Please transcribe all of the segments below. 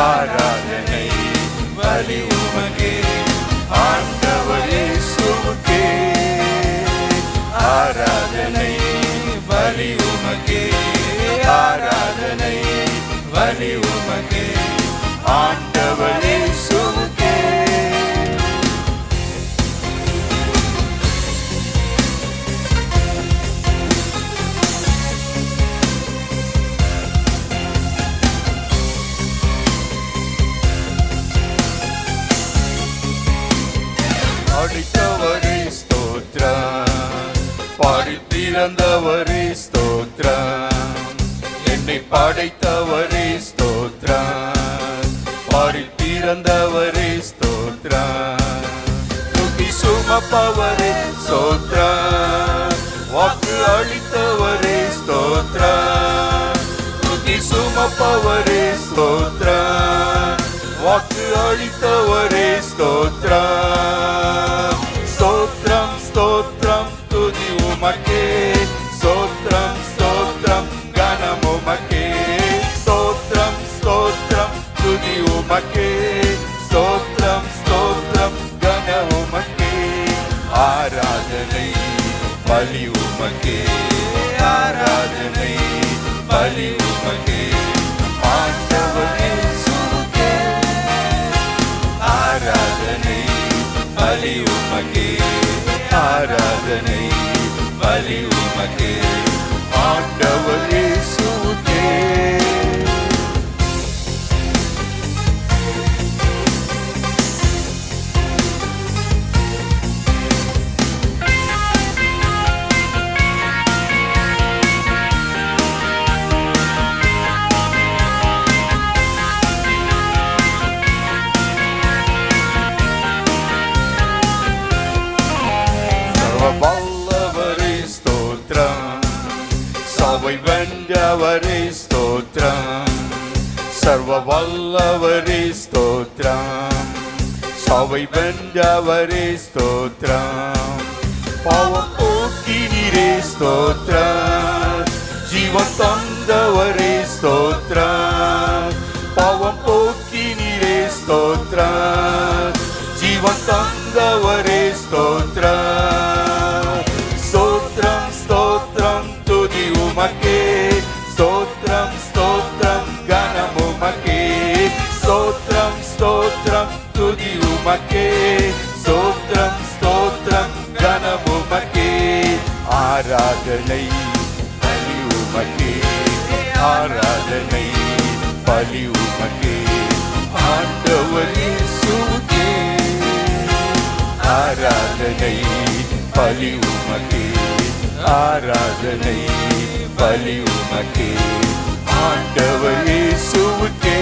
ஆராதனை பலி உமகே ஆண்டவர் இயேசுவுக்கே ஆராதனை பலி உமகே ஆராதனை பலி உமகே படித்தவரே ஸ்தோத்ரம் பாடி பிறந்தவரே ஸ்தோத்ரம் என்னை படைத்தவரே ஸ்தோத்ரம் பாடி பிறந்தவரே ஸ்தோத்ரம் தூக்கி சுமப்பவரே ஸ்தோத்ரம் வாக்கு அளித்தவரே ஸ்தோத்ரம் தூக்கி சுமப்பவரே ஸ்தோத்ரம் வாக்கு அளித்தவரே ஸ்தோத்ரம் உமக்கே ஸ்தோத்ரம் ஸ்தோத்ரம் கனம் உமக்கே ஸ்தோத்ரம் ஸ்தோத்ரம் துதி உமக்கே ஸ்தோத்ரம் ஸ்தோத்ரம் கன உமக்கே ஆராதனை பலி உமக்கே ஆராதனை பலி ஆண்டவர் இயேசுவுக்கே சபை வென்றவரே ஸ்தோத்ரம். சர்வ வல்லவரே ஸ்தோத்ரம். சபை வென்றவரே ஸ்தோத்ரம். பாவம் போக்கினீரே ஸ்தோத்ரம். ஜீவன் தந்தவரே ஸ்தோத்ரம். பாவம் போக்கினீரே ஸ்தோத்ரம். ஜீவன் தந்தவரே ஸ்தோத்ரம் ஸ்தோத்ரம் கனம் உமக்கே ஸ்தோத்ரம் ஸ்தோத்ரம் துதி உமக்கே ஸ்தோத்ரம் ஸ்தோத்ரம் கனம் உமக்கே ஆராதனை பலி உமக்கே ஆராதனை பலி உமக்கே ஆண்டவர் இயேசுவுக்கே ஆராதனை பலி உமக்கே ஆராதனை பலி உமக்கே ஆண்டவர் இயேசுவுக்கே.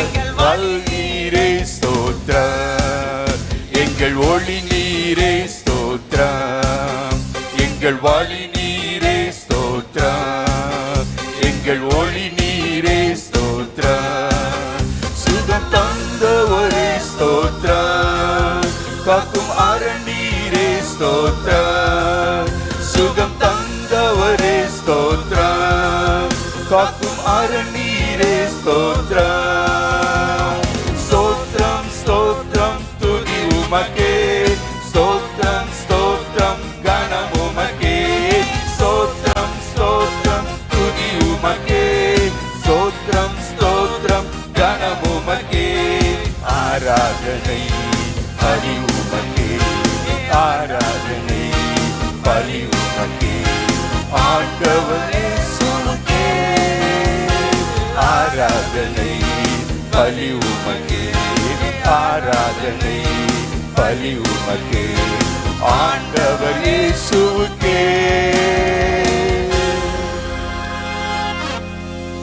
எங்கள் வல்நீரே ஸ்தோத்ரம் எங்கள் ஒளி நீரே ஸ்தோத்ரம் எங்கள் வழி நீரே ஸ்தோத்ரம் எங்கள் ஒளி நீரே ஸ்தோத்ரம் சுகம் தந்தவரே ஸ்தோத்ரம் காக்கும் அரணீரே ஸ்தோத்ரம் ஸ்தோத்ரம் காக்கும் அரணீரே ஸ்தோத்ரம் ஸ்தோத்ரம் ஸ்தோத்ரம் துதி உமக்கே ஸ்தோத்ரம் ஸ்தோத்ரம் கனம் உமக்கே ஸ்தோத்ரம் ஸ்தோத்ரம் துதி உமக்கே ஸ்தோத்ரம் ஸ்தோத்ரம் கனம் உமக்கே ஆராதனை பலி உமக்கே ஆராதனை பலி உமக்கே ஆராதனை பலி உமக்கே. ஆராதனை பலி உமக்கே. ஆண்டவர் இயேசுவுக்கே